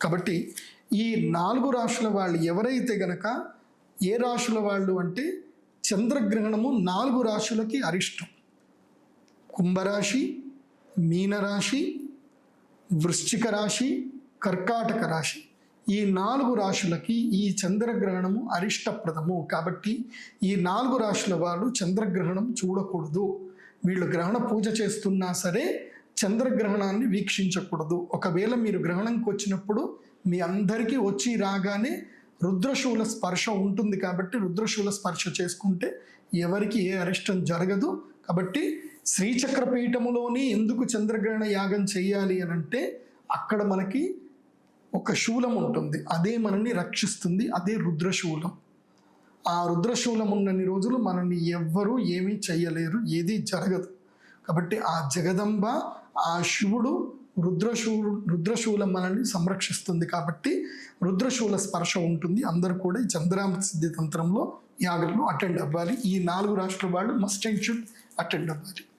కాబట్టి ఈ నాలుగు రాశుల వాళ్ళు ఎవరైతే గనక ఏ రాశుల వాళ్ళు అంటే చంద్రగ్రహణము నాలుగు రాశులకి అరిష్టం. కుంభరాశి మీనరాశి వృశ్చిక రాశి కర్కాటక రాశి ఈ నాలుగు రాశులకి ఈ చంద్రగ్రహణము అరిష్టప్రదము. కాబట్టి ఈ నాలుగు రాశుల వాళ్ళు చంద్రగ్రహణం చూడకూడదు. వీళ్ళు గ్రహణ పూజ చేస్తున్నా సరే చంద్రగ్రహణాన్ని వీక్షించకూడదు. ఒకవేళ మీరు గ్రహణంకి వచ్చినప్పుడు మీ అందరికీ వచ్చి రాగానే రుద్రశూల స్పర్శ ఉంటుంది కాబట్టి రుద్రశూల స్పర్శ చేసుకుంటే ఎవరికి ఏ అరిష్టం జరగదు. కాబట్టి శ్రీచక్రపీఠములోని ఎందుకు చంద్రగ్రహణ యాగం చేయాలి అని అంటే అక్కడ మనకి ఒక శూలం ఉంటుంది. అదే మనల్ని రక్షిస్తుంది. అదే రుద్రశూలం. ఆ రుద్రశూలం ఉన్నన్ని రోజులు మనల్ని ఎవ్వరూ ఏమీ చెయ్యలేరు ఏది జరగదు. కాబట్టి ఆ జగదంబ ఆ శివుడు రుద్రశూలు రుద్రశూలం మనల్ని సంరక్షిస్తుంది కాబట్టి రుద్రశూల స్పర్శ ఉంటుంది. అందరూ కూడా ఈ చంద్రామ సిద్ధి తంత్రంలో యాగంలో అటెండ్ అవ్వాలి. ఈ నాలుగు రాష్ట్రాల వాళ్ళు మస్ట్ అండ్ షుడ్ అటెండ్ అవ్వాలి.